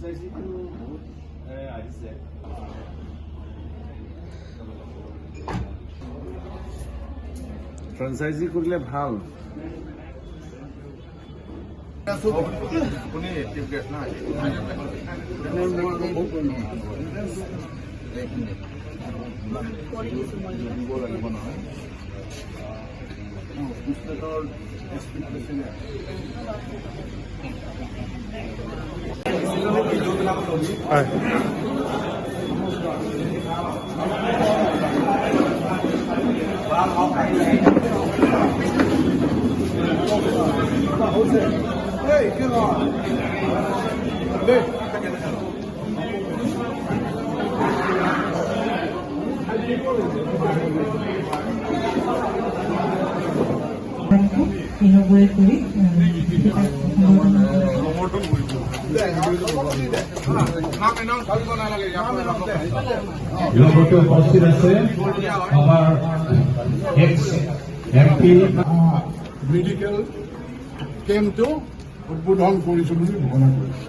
বহুত আহিছে ফ্ৰেঞ্চাইজি কৰিলে ভাল আপুনি চিফ গেষ্ট না দিব লাগিব নহয় পুস্তকৰ ইনগুৰেট কৰি সম্বোধন কৰে লগতে উপস্থিত আছে আমাৰ এক্স এম পি মেডিকেল কেম্পটো উদ্বোধন কৰিছোঁ বুলি ঘোষণা কৰিছোঁ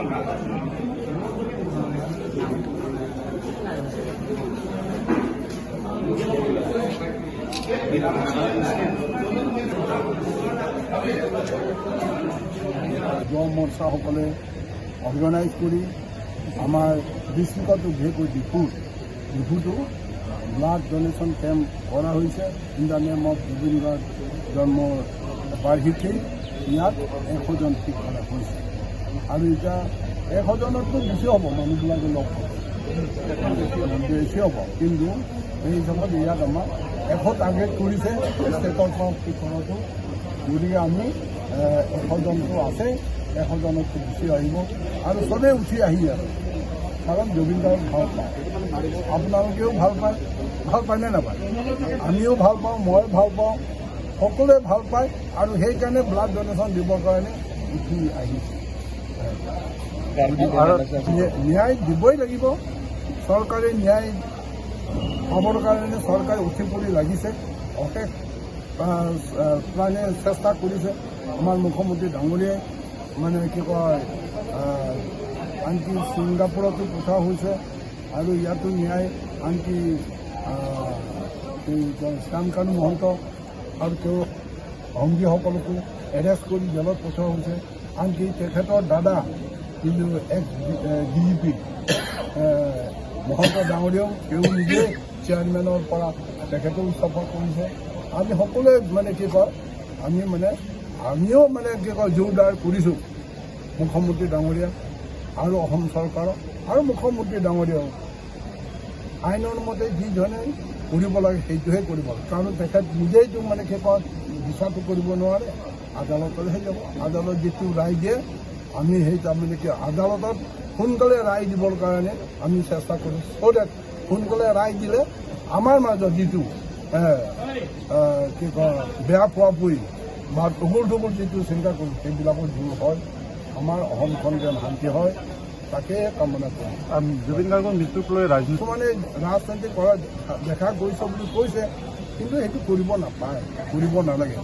যুৱ মৰ্চাসকলে অৰ্গেনাইজ কৰি আমাৰ ডিষ্ট্ৰিক্টত বিশেষকৈ ডিপুত ডিপুটো ব্লাড ডনেশ্যন কেম্প কৰা হৈছে in the name of Zubeen Garg জন্মৰ বাৰ্ষিকী ইয়াত এশজন কৰা হৈছে আৰু এতিয়া এশজনতকৈ বেছি হ'ব মানুহবিলাকে লগ পাব। বেছি হ'ব কিন্তু সেই হিচাপত ইয়াত আমাৰ এশ টাৰ্গেট কৰিছে ষ্টেটৰ কৰাটো গতিকে আমি এশজনটো আছে এশজনতকৈ বেছি আহিব আৰু চবেই উঠি আহি আছে কাৰণ জুবিন গাৰ্গক ভাল পাওঁ আপোনালোকেও ভাল পায় ভাল পায়নে নাপায় আমিও ভাল পাওঁ মই ভাল পাওঁ সকলোৱে ভাল পায় আৰু সেইকাৰণে ব্লাড ডনেশ্যন দিবৰ কাৰণে উঠি আহিছে আৰু ন্যায়- দিবই লাগিব। চৰকাৰে ন্যায় পাবৰ কাৰণে চৰকাৰে উঠি পৰি লাগিছে। অশেষ প্ৰাণে চেষ্টা কৰিছে। আমাৰ মুখ্যমন্ত্ৰী ডাঙৰীয়াই মানে কি কয় আনকি ছিংগাপুৰতো পঠোৱা হৈছে আৰু ইয়াতো ন্যায় আনকি শ্যামকানু মহন্ত আৰু তেওঁৰ সংগীসকলকো এৰেষ্ট কৰি জেলত পঠোৱা হৈছে। আনকি তেখেতৰ দাদা কিন্তু ex D G P Mahanta ডাঙৰীয়াও তেওঁ নিজে চেয়াৰমেনৰ পৰা তেখেতেও ইস্তফা কৰিছে আমি সকলোৱে মানে কি কয় আমি মানে আমিও মানে কি কয় জোৰদাৰ কৰিছোঁ মুখ্যমন্ত্ৰী ডাঙৰীয়া আৰু অসম চৰকাৰক আৰু মুখ্যমন্ত্ৰী ডাঙৰীয়াও আইনৰ মতে যি ধৰণে কৰিব লাগে সেইটোহে কৰিব লাগে কাৰণ তেখেত নিজেইতো মানে কি কয় বিচাৰটো কৰিব নোৱাৰে আদালতলৈহে যাব আদালত যিটো ৰায় দিয়ে আমি সেই তাৰমানে কি আদালতত সোনকালে ৰায় দিবৰ কাৰণে আমি চেষ্টা কৰোঁ। চ' ডেট সোনকালে ৰায় দিলে আমাৰ মাজত যিটো কি কয় বেয়া পোৱা পুৰি বা টুকুৰ টুকুৰ যিটো চিন্তা কৰোঁ সেইবিলাকৰ দূৰ হয়। আমাৰ অসমখন যেন শান্তি হয় তাকে কামনা কৰোঁ। জুবিন গাৰ্গৰ মৃত্যুক লৈ ৰাজনীতি কিছুমানে ৰাজনীতি কৰা দেখা গৈছে বুলি কৈছে কিন্তু সেইটো কৰিব নাপায় কৰিব নালাগে।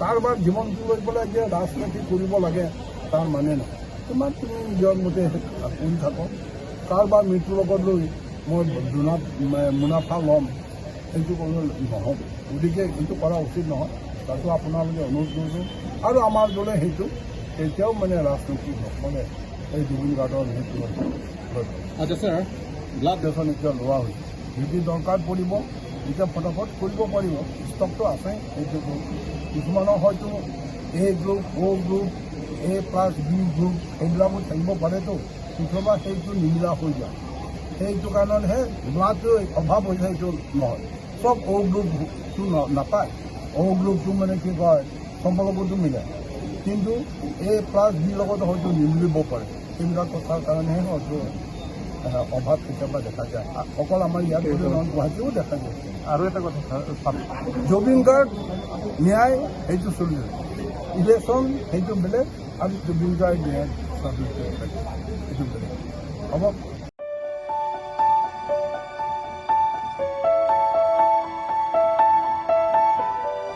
কাৰোবাৰ জীৱনটো লৈ পেলাই যে ৰাজনীতি কৰিব লাগে তাৰ মানে নাই। তোমাৰ তুমি নিজৰ মতে কৰি থাকক। কাৰোবাৰ মৃত্যুৰ লগত লৈ মই দুনা মুনাফা ল'ম সেইটো নহ'ব। গতিকে এইটো কৰা উচিত নহয় তাতো আপোনালোকে অনুৰোধ কৰিছোঁ আৰু আমাৰ দলে সেইটো কেতিয়াও মানে ৰাজনীতি নকৰে এই জুবিন মৃত্যু আচ্ছা স্যাৰ ব্লাড ডনেশ্যন এতিয়া লোৱা হৈছে। যদি দৰকাৰ পৰিব এতিয়া ফটাফট কৰিব পাৰিব। ষ্টকটো আছে সেইটো কিছুমানৰ হয়তো A group O' group A plus B group এইবিলাকো থাকিব পাৰেতো। কেতিয়াবা সেইটো নিমিলা হৈ যায়। সেইটো কাৰণতহে ব্লাডটো অভাৱ হৈছে সেইটো নহয়। চব অ' গ্ৰুপটো নাপায়। অ' গ্ৰুপটো মানে কি কয় চবৰ লগতো মিলে। কিন্তু এ প্লাছ বিৰ লগত হয়তো নিমিলিব পাৰে। সেইবিলাক কথাৰ কাৰণেহে হয়তো অভাৱ কেতিয়াবা দেখা যায় অকল আমাৰ ইয়াত গুৱাহাটীও দেখা যায় আৰু এটা কথা জুবিন গাৰ্গ ন্যায় সেইটো চলি আছে ইলেকশ্যন সেইটো বেলেগ আৰু জুবিন গাৰ্গ ন্যায় সেইটো বেলেগ হ'ব